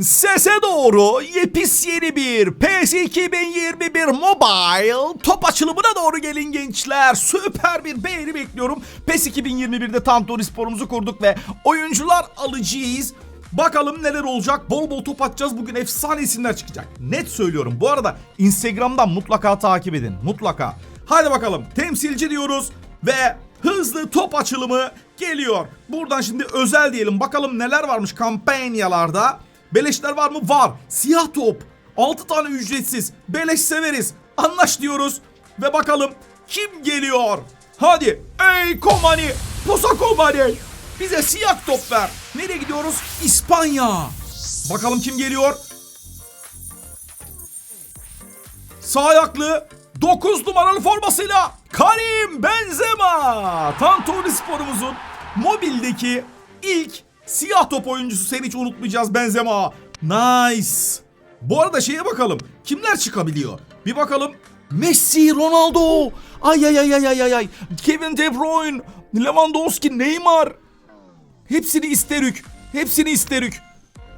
Sese doğru yepis yeni bir PES 2021 Mobile top açılımına doğru gelin gençler. Süper bir beğeni bekliyorum. PES 2021'de Tantori sporumuzu kurduk ve oyuncular alacağız. Bakalım neler olacak. Bol bol top atacağız. Bugün efsane isimler çıkacak. Net söylüyorum. Bu arada Instagram'dan mutlaka takip edin. Mutlaka. Hadi bakalım. Temsilci diyoruz ve hızlı top açılımı geliyor. Buradan şimdi özel diyelim. Bakalım neler varmış kampanyalarda. Beleşler var mı? Var. Siyah top. 6 tane ücretsiz. Beleş severiz. Anlaş diyoruz. Ve bakalım kim geliyor? Hadi. Ey Komani. Posa Komani. Bize siyah top ver. Nereye gidiyoruz? İspanya. Bakalım kim geliyor? Sağ ayaklı 9 numaralı formasıyla Karim Benzema. Tantuni sporumuzun mobildeki ilk siyah top oyuncusu. Seni hiç unutmayacağız Benzema. Nice. Bu arada şeye bakalım. Kimler çıkabiliyor? Bir bakalım. Messi, Ronaldo. Ay ay ay ay ay ay. Kevin De Bruyne, Lewandowski, Neymar. Hepsini isterük. Hepsini isterük.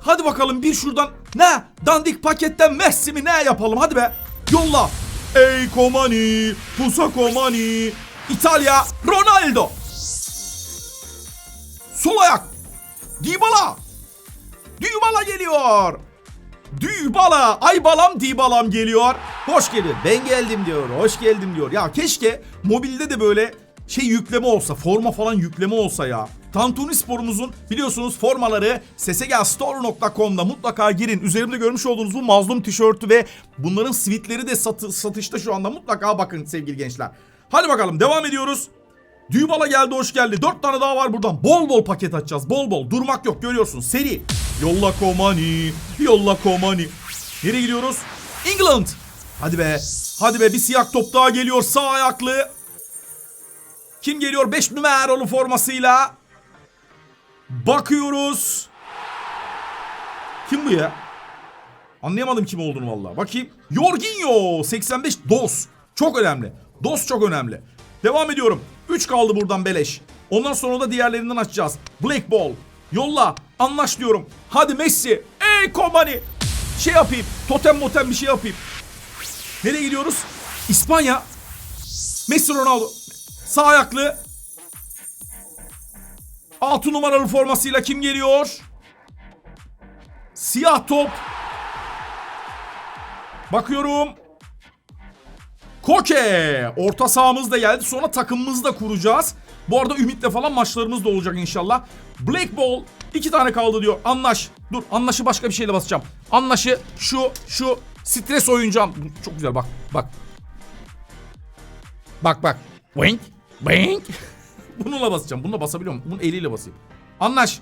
Hadi bakalım bir şuradan ne? Dandik paketten Messi mi ne yapalım hadi be. Yolla. Ey Komani, Pusa Komani. İtalya, Ronaldo. Sol ayak. Dybala. Dybala geliyor. Dybala. Ay balam Dybalam geliyor. Hoş geldin. Ben geldim diyor. Hoş geldim diyor. Ya keşke mobilde de böyle şey yükleme olsa. Forma falan yükleme olsa ya. Tantuni sporumuzun biliyorsunuz formaları sesegastore.com'da mutlaka girin. Üzerimde görmüş olduğunuz bu mazlum tişörtü ve bunların sweatleri de satı, satışta şu anda. Mutlaka bakın sevgili gençler. Hadi bakalım devam ediyoruz. Dybala geldi hoş geldi. Dört tane daha var buradan. Bol bol paket açacağız. Bol bol. Durmak yok görüyorsun. Seri. Yolla Komani. Yolla Komani. Nereye gidiyoruz? England. Hadi be. Hadi be bir siyah top daha geliyor. Sağ ayaklı. Kim geliyor? 5 numaralı formasıyla. Bakıyoruz. Kim bu ya? Anlayamadım kim olduğunu vallahi. Bakayım. Jorginho 85 Dos. Çok önemli. Dos çok önemli. Devam ediyorum. 3 kaldı buradan beleş. Ondan sonra da diğerlerinden açacağız. Black Ball. Yolla. Anlaş diyorum. Hadi Messi. Ey Komani. Şey yapayım. Totem motem bir şey yapayım. Nereye gidiyoruz? İspanya. Messi Ronaldo. Sağ ayaklı. 6 numaralı formasıyla kim geliyor? Siyah top. Bakıyorum. Koke. Orta sahamız da geldi. Sonra takımımızı da kuracağız. Bu arada Ümit'le falan maçlarımız da olacak inşallah. Black Ball. iki tane kaldı diyor. Anlaş. Dur anlaşı başka bir şeyle basacağım. Anlaşı şu şu stres oyuncağım. Çok güzel bak bak. Bak bak. Wink. Wink. Bununla basacağım. Bununla basabiliyor muyum? Bunun eliyle basayım. Anlaş.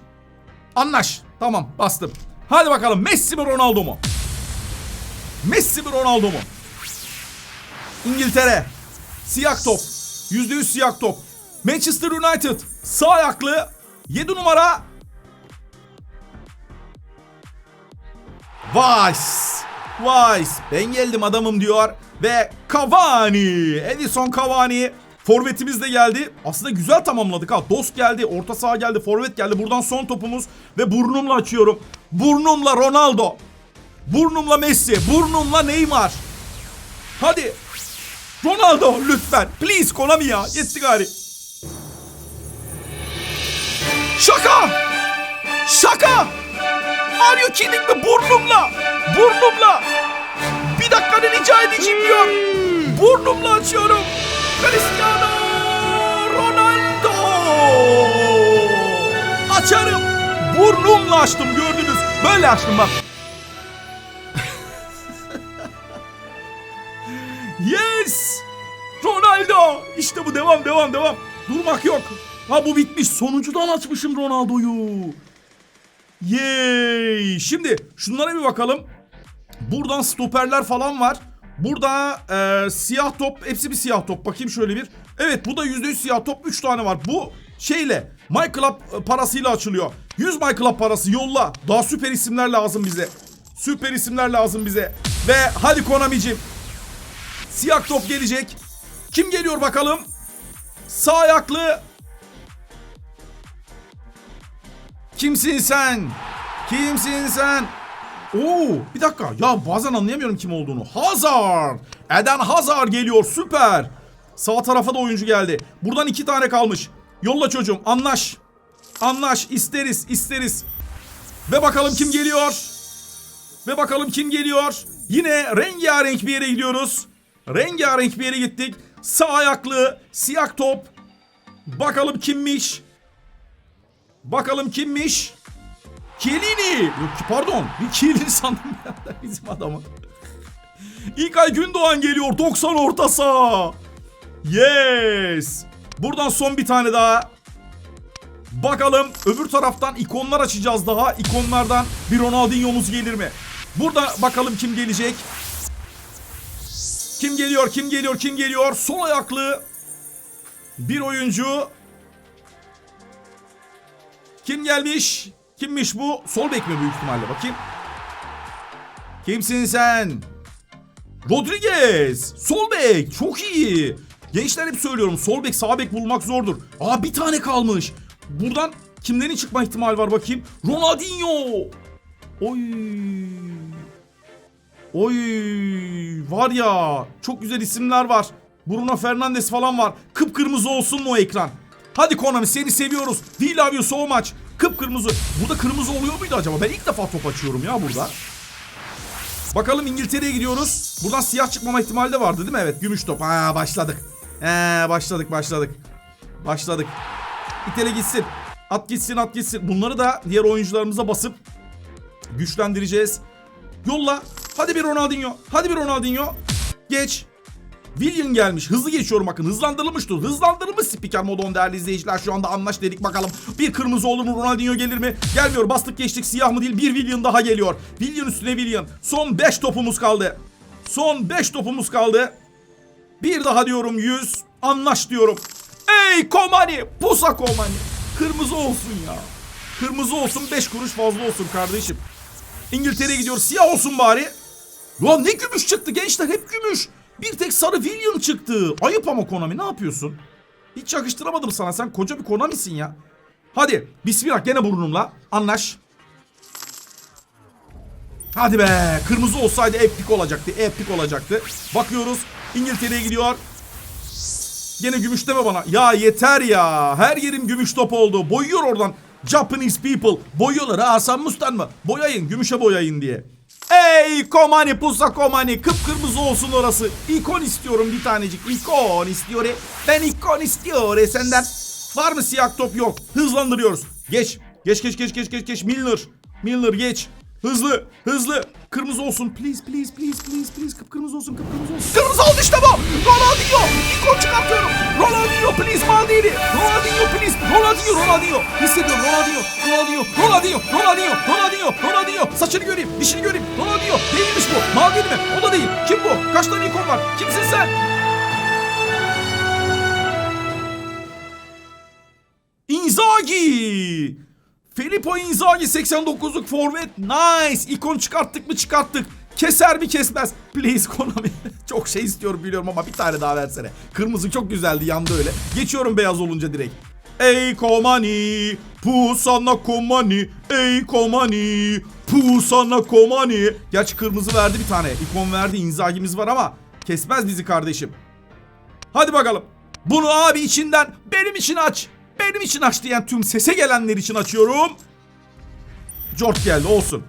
Anlaş. Tamam bastım. Hadi bakalım Messi mi Ronaldo mu? Messi mi Ronaldo mu? İngiltere. Siyah top. %100 siyah top. Manchester United. Sağ ayaklı. 7 numara. Vice. Vice. Ben geldim adamım diyor. Ve Cavani. Edison Cavani. Forvetimiz de geldi. Aslında güzel tamamladık ha. Dost geldi, orta saha geldi, forvet geldi. Buradan son topumuz ve burnumla açıyorum. Burnumla Ronaldo. Burnumla Messi, burnumla Neymar. Hadi. Ronaldo lütfen. Please Konami ya. Yetti gari. Şaka. Şaka. Are you kidding me? Burnumla. Burnumla. Bir dakika rica edeceğim diyor. Burnumla açıyorum. Cristiano Ronaldo. Açarım. Burnumla açtım gördünüz. Böyle açtım bak. Yes! Ronaldo! İşte bu devam devam devam. Durmak yok. Ha bu bitmiş. Sonuncudan açmışım Ronaldo'yu. Yay! Şimdi şunlara bir bakalım. Buradan stoperler falan var. Burada e, siyah top. Hepsi bir siyah top. Bakayım şöyle bir. Evet bu da %100 siyah top. 3 tane var. Bu şeyle My Club e, parasıyla açılıyor. 100 My Club parası yolla. Daha süper isimler lazım bize. Süper isimler lazım bize. Ve hadi Konami'cim. Siyah top gelecek. Kim geliyor bakalım? Sağ ayaklı. Kimsin sen? Kimsin sen? Oo bir dakika ya bazen anlayamıyorum kim olduğunu. Hazard. Eden Hazard geliyor süper. Sağ tarafa da oyuncu geldi. Buradan iki tane kalmış. Yolla çocuğum anlaş. Anlaş isteriz isteriz. Ve bakalım kim geliyor. Ve bakalım kim geliyor. Yine rengarenk bir yere gidiyoruz. Rengarenk bir yere gittik. Sağ ayaklı siyah top. Bakalım kimmiş. Bakalım kimmiş. Kielini. Yok ki pardon. Bir Kielini sandım ya bizim adamı. İlkay Gündoğan geliyor. 90 orta saha. Yes. Buradan son bir tane daha. Bakalım öbür taraftan ikonlar açacağız daha. İkonlardan bir Ronaldinho'muz gelir mi? Burada bakalım kim gelecek. Kim geliyor? Kim geliyor? Kim geliyor? Sol ayaklı bir oyuncu. Kim gelmiş? Kimmiş bu? Sol bek mi büyük ihtimalle bakayım. Kimsin sen? Rodriguez. Sol bek. Çok iyi. Gençler hep söylüyorum. Sol bek sağ bek bulmak zordur. Aa bir tane kalmış. Buradan kimlerin çıkma ihtimali var bakayım. Ronaldinho. Oy. Oy. Var ya. Çok güzel isimler var. Bruno Fernandes falan var. Kıpkırmızı olsun mu o ekran? Hadi Konami seni seviyoruz. We love you so much. Kıpkırmızı. Burada kırmızı oluyor muydu acaba? Ben ilk defa top açıyorum ya burada. Bakalım İngiltere'ye gidiyoruz. Buradan siyah çıkmama ihtimali de vardı değil mi? Evet gümüş top. Ha başladık. Ee, başladık başladık. Başladık. İtele gitsin. At gitsin at gitsin. Bunları da diğer oyuncularımıza basıp güçlendireceğiz. Yolla. Hadi bir Ronaldinho. Hadi bir Ronaldinho. Geç. William gelmiş. Hızlı geçiyorum bakın. Hızlandırılmıştı. Hızlandırılmış spiker modon değerli izleyiciler. Şu anda anlaş dedik bakalım. Bir kırmızı olur mu? Ronaldinho gelir mi? Gelmiyor. Bastık geçtik. Siyah mı değil. Bir William daha geliyor. William üstüne William. Son 5 topumuz kaldı. Son 5 topumuz kaldı. Bir daha diyorum 100. Anlaş diyorum. Ey Komani. Pusa Komani. Kırmızı olsun ya. Kırmızı olsun 5 kuruş fazla olsun kardeşim. İngiltere'ye gidiyor. Siyah olsun bari. Lan ne gümüş çıktı gençler hep gümüş. Bir tek sarı William çıktı. Ayıp ama Konami ne yapıyorsun? Hiç yakıştıramadım sana sen koca bir Konami'sin ya. Hadi bismillah gene burnumla anlaş. Hadi be kırmızı olsaydı epik olacaktı epik olacaktı. Bakıyoruz İngiltere'ye gidiyor. Gene gümüş deme bana. Ya yeter ya. Her yerim gümüş top oldu. Boyuyor oradan. Japanese people. Boyuyorlar ha Hasan Mustan mı? Boyayın gümüşe boyayın diye. Ey Komani Pusa Komani kıpkırmızı olsun orası. İkon istiyorum bir tanecik. İkon istiyor. Ben ikon istiyor senden. Var mı siyah top yok. Hızlandırıyoruz. Geç. Geç geç geç geç geç geç. Milner. Milner geç. Hızlı, hızlı. Kırmızı olsun. Please, please, please, please, please. Kıpkırmızı olsun, kıpkırmızı olsun. Kırmızı oldu işte bu. Ronaldinho. İkon çıkartıyorum. Ronaldinho please Maldini. Ronaldinho please. Ronaldinho, Ronaldinho. Hissediyorum Ronaldinho. Ronaldinho, Ronaldinho, Ronaldinho, Ronaldinho, Ronaldinho. Saçını göreyim, dişini göreyim. Ronaldinho. Değilmiş bu. Maldini mi? O da değil. Kim bu? Kaç tane ikon var? Kimsin sen? Inzaghi. Filippo Inzaghi 89'luk forvet. Nice. İkon çıkarttık mı çıkarttık. Keser mi kesmez. Please Konami. çok şey istiyorum biliyorum ama bir tane daha versene. Kırmızı çok güzeldi yandı öyle. Geçiyorum beyaz olunca direkt. Ey Komani, pu sana Komani, ey Komani, pu sana Komani. Gerçi kırmızı verdi bir tane. İkon verdi, Inzaghi'miz var ama kesmez bizi kardeşim. Hadi bakalım. Bunu abi içinden benim için aç. Benim için aç diyen tüm sese gelenler için açıyorum. George geldi olsun.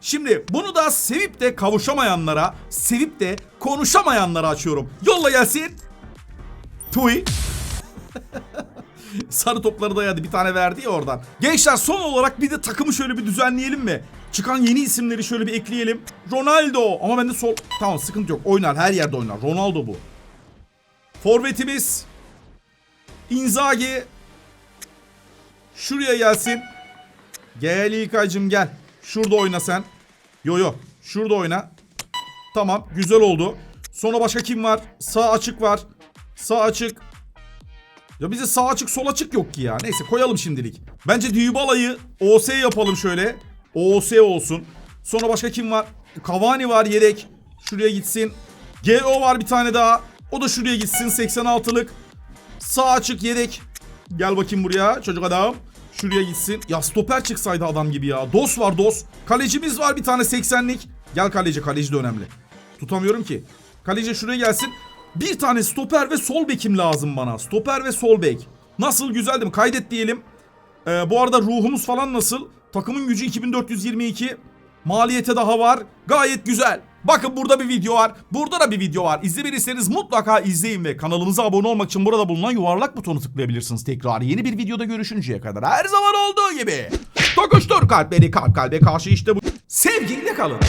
Şimdi bunu da sevip de kavuşamayanlara, sevip de konuşamayanlara açıyorum. Yolla gelsin. Tui. Sarı topları dayadı bir tane verdi ya oradan. Gençler son olarak bir de takımı şöyle bir düzenleyelim mi? Çıkan yeni isimleri şöyle bir ekleyelim. Ronaldo ama bende sol... Tamam sıkıntı yok oynar her yerde oynar. Ronaldo bu. Forvetimiz Inzaghi Şuraya gelsin. Gel İlkay'cım gel. Şurada oyna sen. Yo yo. Şurada oyna. Tamam. Güzel oldu. Sonra başka kim var? Sağ açık var. Sağ açık. Ya bize sağ açık sol açık yok ki ya. Neyse koyalım şimdilik. Bence Dybala'yı OS yapalım şöyle. OS olsun. Sonra başka kim var? Cavani var yedek. Şuraya gitsin. GO var bir tane daha. O da şuraya gitsin 86'lık. Sağ açık yedek. Gel bakayım buraya çocuk adam. Şuraya gitsin. Ya stoper çıksaydı adam gibi ya. Dos var dos. Kalecimiz var bir tane 80'lik. Gel kaleci. Kaleci de önemli. Tutamıyorum ki. Kaleci şuraya gelsin. Bir tane stoper ve sol bekim lazım bana. Stoper ve sol bek. Nasıl güzel değil mi? Kaydet diyelim. Ee, bu arada ruhumuz falan nasıl? Takımın gücü 2422. Maliyete daha var. Gayet güzel. Bakın burada bir video var. Burada da bir video var. İzlemediyseniz mutlaka izleyin ve kanalımıza abone olmak için burada bulunan yuvarlak butonu tıklayabilirsiniz. Tekrar yeni bir videoda görüşünceye kadar her zaman olduğu gibi. Tokuştur kalpleri kalp kalbe karşı işte bu. Sevgiyle kalın.